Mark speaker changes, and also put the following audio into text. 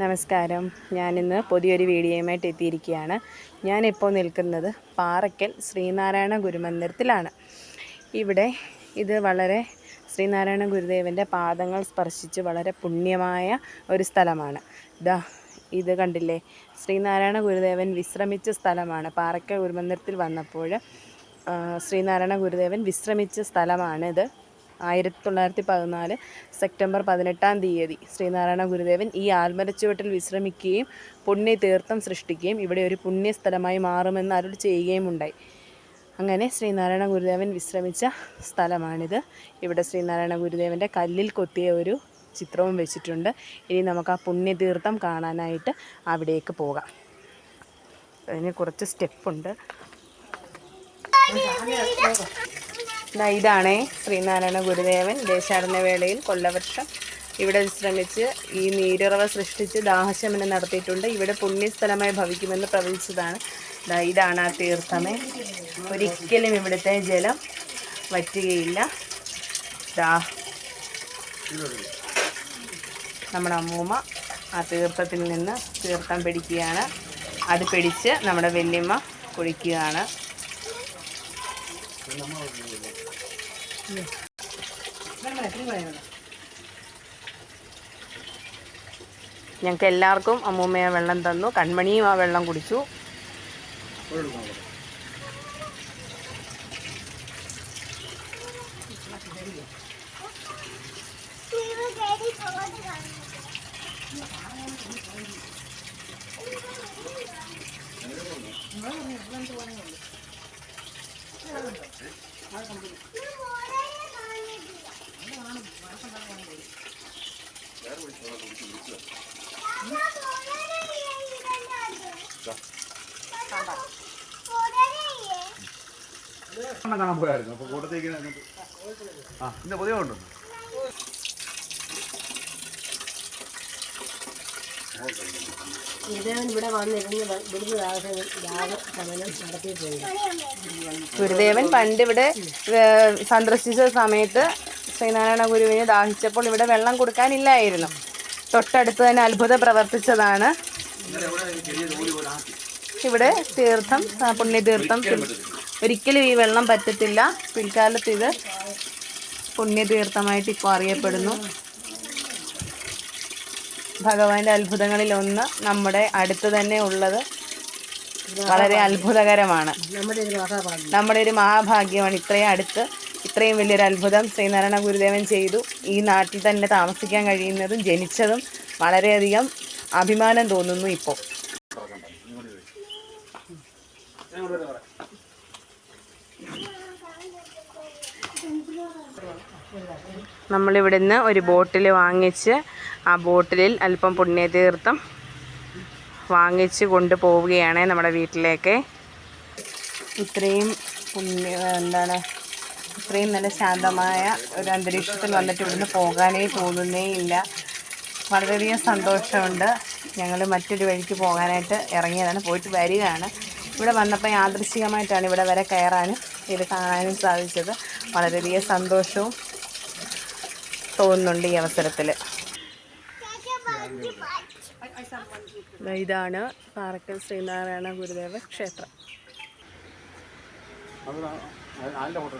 Speaker 1: നമസ്കാരം. ഞാനിന്ന് പുതിയൊരു വീഡിയോയുമായിട്ട് എത്തിയിരിക്കുകയാണ്. ഞാനിപ്പോൾ നിൽക്കുന്നത് പാറയ്ക്കൽ ശ്രീനാരായണ ഗുരുമന്ദിരത്തിലാണ്. ഇവിടെ ഇത് വളരെ ശ്രീനാരായണ ഗുരുദേവന്റെ പാദങ്ങൾ സ്പർശിച്ച് വളരെ പുണ്യമായ ഒരു സ്ഥലമാണ്. ദാ ഇത് കണ്ടില്ലേ? ശ്രീനാരായണ ഗുരുദേവൻ വിശ്രമിച്ച സ്ഥലമാണ്. പാറയ്ക്കൽ ഗുരുമന്ദിരത്തിൽ വന്നപ്പോൾ ശ്രീനാരായണ ഗുരുദേവൻ വിശ്രമിച്ച സ്ഥലമാണിത്. ആയിരത്തി തൊള്ളായിരത്തി പതിനാല് സെപ്റ്റംബർ പതിനെട്ടാം തീയതി ശ്രീനാരായണ ഗുരുദേവൻ ഈ ആൽമരച്ചുവട്ടിൽ വിശ്രമിക്കുകയും പുണ്യതീർത്ഥം സൃഷ്ടിക്കുകയും ഇവിടെ ഒരു പുണ്യസ്ഥലമായി മാറുമെന്ന് അരുൾ ചെയ്യുകയും ഉണ്ടായി അങ്ങനെ ശ്രീനാരായണ ഗുരുദേവൻ വിശ്രമിച്ച സ്ഥലമാണിത്. ഇവിടെ ശ്രീനാരായണ ഗുരുദേവന്റെ കല്ലിൽ കൊത്തിയ ഒരു ചിത്രവും വെച്ചിട്ടുണ്ട്. ഇനി നമുക്ക് ആ പുണ്യതീർത്ഥം കാണാനായിട്ട് അവിടേക്ക് പോകാം. അതിന് കുറച്ച് സ്റ്റെപ്പുണ്ട്. ഇതാണേ ശ്രീനാരായണ ഗുരുദേവൻ ദേശാടന വേളയിൽ കൊല്ലവർഷം ഇവിടെ വിശ്രമിച്ച് ഈ നീരുറവ സൃഷ്ടിച്ച് ദാഹശമനം നടത്തിയിട്ടുണ്ട്. ഇവിടെ പുണ്യസ്ഥലമായി ഭവിക്കുമെന്ന് പ്രവചിച്ചതാണ്. ഇതാണ് ആ തീർത്ഥമേ. ഒരിക്കലും ഇവിടുത്തെ ജലം വറ്റുകയില്ല. ദാ നമ്മുടെ അമ്മൂമ്മ ആ തീർത്ഥത്തിൽ നിന്ന് തീർത്ഥം പിടിക്കുകയാണ്. അത് പിടിച്ച് നമ്മുടെ വല്യമ്മ കുടിക്കുകയാണ് ഞങ്ങൾക്ക് എല്ലാവർക്കും അമ്മൂമ്മയെ വെള്ളം തന്നു. കൺമണിയും ആ വെള്ളം കുടിച്ചു.
Speaker 2: എണ്ണം കാണാൻ പോയായിരുന്നു അപ്പൊ കൂട്ടത്തേക്ക് ആ ഇന്ന് പുതിയ ഉണ്ടോ
Speaker 3: ഇവിടെ വന്നിരുന്ന് ഇവിടുന്ന് രാഗശമനം നടത്തിയിട്ടുണ്ട്
Speaker 1: ഗുരുദേവൻ പണ്ട് ഇവിടെ സന്ദർശിച്ച സമയത്ത് ശ്രീനാരായണ ഗുരുവിന് ദാഹിച്ചപ്പോൾ ഇവിടെ വെള്ളം കൊടുക്കാനില്ലായിരുന്നു. തൊട്ടടുത്ത് തന്നെ അത്ഭുതം പ്രവർത്തിച്ചതാണ്. ഇവിടെ തീർത്ഥം പുണ്യതീർത്ഥം ഒരിക്കലും ഈ വെള്ളം പറ്റത്തില്ല. പിൽക്കാലത്ത് ഇത് പുണ്യതീർത്ഥമായിട്ട് ഇപ്പോൾ അറിയപ്പെടുന്നു. ഭഗവാന്റെ അത്ഭുതങ്ങളിൽ ഒന്ന് നമ്മുടെ അടുത്ത് തന്നെ ഉള്ളത് വളരെ അത്ഭുതകരമാണ്.
Speaker 3: നമ്മുടെ ഒരു
Speaker 1: മഹാഭാഗ്യമാണ് ഇത്രയും അടുത്ത് ഇത്രയും വലിയൊരു അത്ഭുതം ശ്രീനാരായണ ഗുരുദേവൻ ചെയ്തു. ഈ നാട്ടിൽ തന്നെ താമസിക്കാൻ കഴിയുന്നതും ജനിച്ചതും വളരെയധികം അഭിമാനം തോന്നുന്നു ഇപ്പോൾ നമ്മളിവിടുന്ന് ഒരു ബോട്ടിൽ വാങ്ങിച്ച് ആ ബോട്ടിലിൽ അല്പം പുണ്യതീർത്ഥം വാങ്ങിച്ച് കൊണ്ടുപോവുകയാണ് നമ്മുടെ വീട്ടിലേക്ക്. ഇത്രയും പുണ്യ എന്താണ് ഇത്രയും നല്ല ശാന്തമായ ഒരു അന്തരീക്ഷത്തിൽ വന്നിട്ട് ഇവിടുന്ന് പോകാനേ തോന്നുന്നേ ഇല്ല. വളരെയധികം സന്തോഷമുണ്ട്. ഞങ്ങൾ മറ്റൊരു വഴിക്ക് പോകാനായിട്ട് ഇറങ്ങിയതാണ് പോയിട്ട് വരികയാണ്. ഇവിടെ വന്നപ്പോൾ യാദൃശികമായിട്ടാണ് ഇവിടെ വരെ കയറാനും ഇത് കാണാനും സാധിച്ചത്. വളരെയധികം സന്തോഷവും തോന്നുന്നുണ്ട് ഈ അവസരത്തിൽ ഇതാണ് പാറക്കൽ ശ്രീനാരായണ ഗുരുദേവ ക്ഷേത്രം
Speaker 2: ഫോട്ടോ